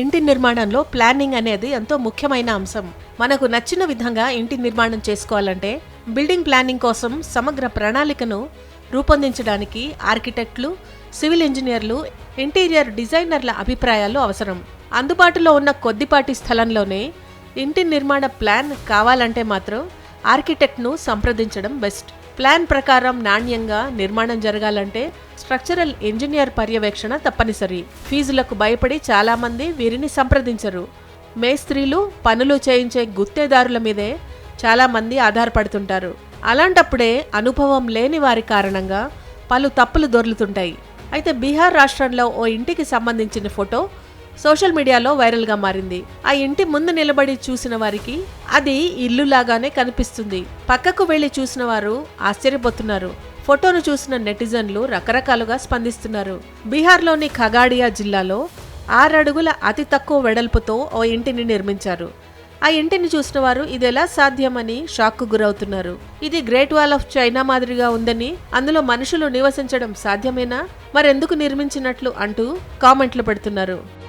ఇంటి నిర్మాణంలో ప్లానింగ్ అనేది ఎంతో ముఖ్యమైన అంశం. మనకు నచ్చిన విధంగా ఇంటి నిర్మాణం చేసుకోవాలంటే బిల్డింగ్ ప్లానింగ్ కోసం సమగ్ర ప్రణాళికను రూపొందించడానికి ఆర్కిటెక్ట్లు సివిల్ ఇంజనీర్లు ఇంటీరియర్ డిజైనర్ల అభిప్రాయాలు అవసరం. అందుబాటులో ఉన్న కొద్దిపాటి స్థలంలోనే ఇంటి నిర్మాణ ప్లాన్ కావాలంటే మాత్రం ఆర్కిటెక్ట్ను సంప్రదించడం బెస్ట్. ప్లాన్ ప్రకారం నాణ్యంగా నిర్మాణం జరగాలంటే స్ట్రక్చరల్ ఇంజనీర్ పర్యవేక్షణ తప్పనిసరి. ఫీజులకు భయపడి చాలామంది వీరిని సంప్రదించరు. మేస్త్రీలు పనులు చేయించే గుత్తేదారుల మీదే చాలామంది ఆధారపడుతుంటారు. అలాంటప్పుడే అనుభవం లేని వారి కారణంగా పలు తప్పులు దొర్లుతుంటాయి. అయితే బీహార్ రాష్ట్రంలో ఓ ఇంటికి సంబంధించిన ఫోటో సోషల్ మీడియాలో వైరల్గా మారింది. ఆ ఇంటి ముందు నిలబడి చూసిన వారికి అది ఇల్లులాగానే కనిపిస్తుంది. పక్కకు వెళ్ళి చూసిన వారు ఆశ్చర్యపోతున్నారు. ఫోటోను చూసిన నెటిజన్లు రకరకాలుగా స్పందిస్తున్నారు. బీహార్లోని ఖగాడియా జిల్లాలో ఆరడుగుల అతి తక్కువ వెడల్పుతో ఓ ఇంటిని నిర్మించారు. ఆ ఇంటిని చూసిన వారు ఇది ఎలా సాధ్యమని షాక్కు గురవుతున్నారు. ఇది గ్రేట్ వాల్ ఆఫ్ చైనా మాదిరిగా ఉందని అందులో మనుషులు నివసించడం సాధ్యమేనా? మరెందుకు నిర్మించినట్లు అంటూ కామెంట్లు పెడుతున్నారు.